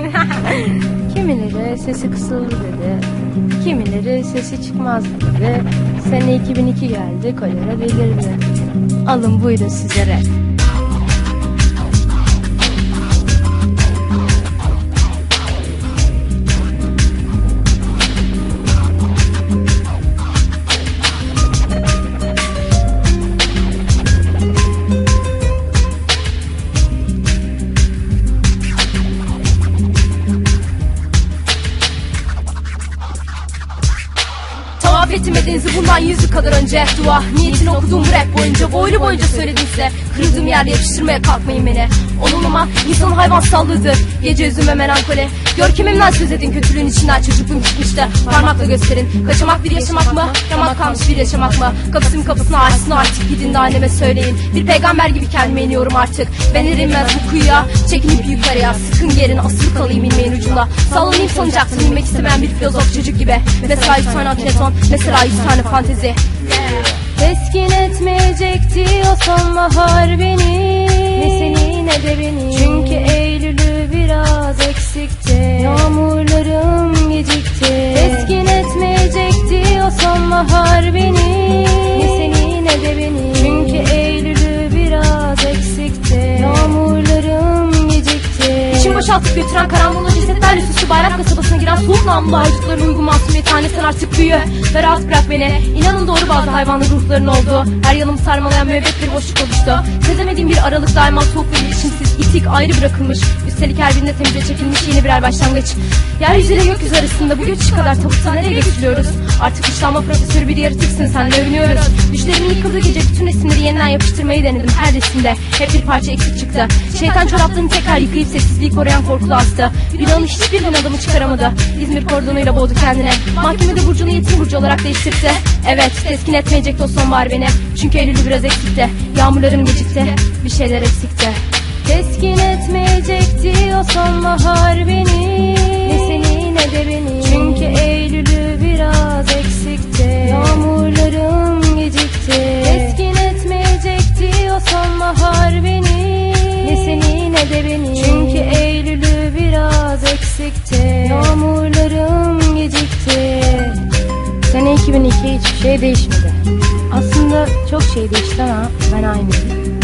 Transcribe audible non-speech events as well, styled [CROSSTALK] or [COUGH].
[LAUGHS] Kimileri sesi kısıldı dedi. Kimileri sesi çıkmaz dedi. Sene 2002 geldi kolera belirdi. Alın buyurun size rap. Bundan yüzü kadar önce Dua. Niyetini okuduğum bu rap boyunca Boylu boyunca söylediyse Kırdığım yerde yapıştırmaya kalkmayın beni. Onunuma insan hayvan sallığıdır. Gece üzüme melankoli Görkemimden söz edin kötülüğün içinden Çocukluğum çıkmıştı parmakla gösterin. Kaçamak bir yaşamak mı? Yamak kalmış bir yaşamak mı? Kapısının kapısını açsın artık gidin de anneme söyleyin. Bir peygamber gibi kendime iniyorum artık. Ben erinmez bu kuyuya Çekinip yukarıya Sıkın gelin asılı kalayım ilmeğin ucunda. Sallanayım sanacaktım inmek istemeyen bir filozof çocuk gibi. Mesela 100 tane akreton Mesela 100 tane fantezi Teskin etmeyecekti o sonbahar beni. Ne seni ne de beni Çünkü Eylül'ü biraz eksikti. Yağmurlarım gecikti. Teskin etmeyecekti o sonbahar beni. Ne seni ne de beni Çünkü Eylül'ü biraz eksikti. Yağmurlarım gecikti. İçim boşaltıp götüren karanlığı cesetlerle süslü bayrak kasabasına soğuk namlu haydutların uygun masumiyetane sen artık büyü. Ve rahat bırak beni. İnanın doğru bazı hayvanlı ruhların oldu. Her yanımı sarmalayan müebbet bir boşluk oluştu. Sezemediğim bir aralık daima soğuk ve iletişimsiz itik ayrı bırakılmış. Üstelik her birinde temize çekilmiş yeni birer başlangıç. Yeryüzüyle gökyüzü arasında bu göç kadar tabutta nereye götürüyoruz? Artık dışlanma profesörü bir yaratıksın senle övünüyoruz. Düşlerimin yıkıldığı gece bütün resimleri yeniden yapıştırmayı denedim her resimde. Hep bir parça eksik çıktı. Şeytan çoraplarını tekrar yıkayıp sessizliği koruyan korkulu hastı Yunan'ın hiçbir adamı çıkaramadı İzmir kordonuyla boğdu kendine Mahkemede Burcu'nu yetim Burcu olarak değiştirdi. Evet teskin etmeyecekti o sonbahar beni. Çünkü Eylül'ü biraz eksikti. Yağmurlarım gecikti. Bir şeyler eksikti. Teskin etmeyecekti o sonbahar beni. Ne seni ne de beni. Çünkü Eylül'ü biraz eksikti. Yağmurlarım gecikti. Teskin etmeyecekti o sonbahar beni. Ne seni ne de beni. Çünkü Eylül'ü biraz eksikti 2002 hiçbir şey değişmedi. Aslında çok şey değişti ama ben aynıyım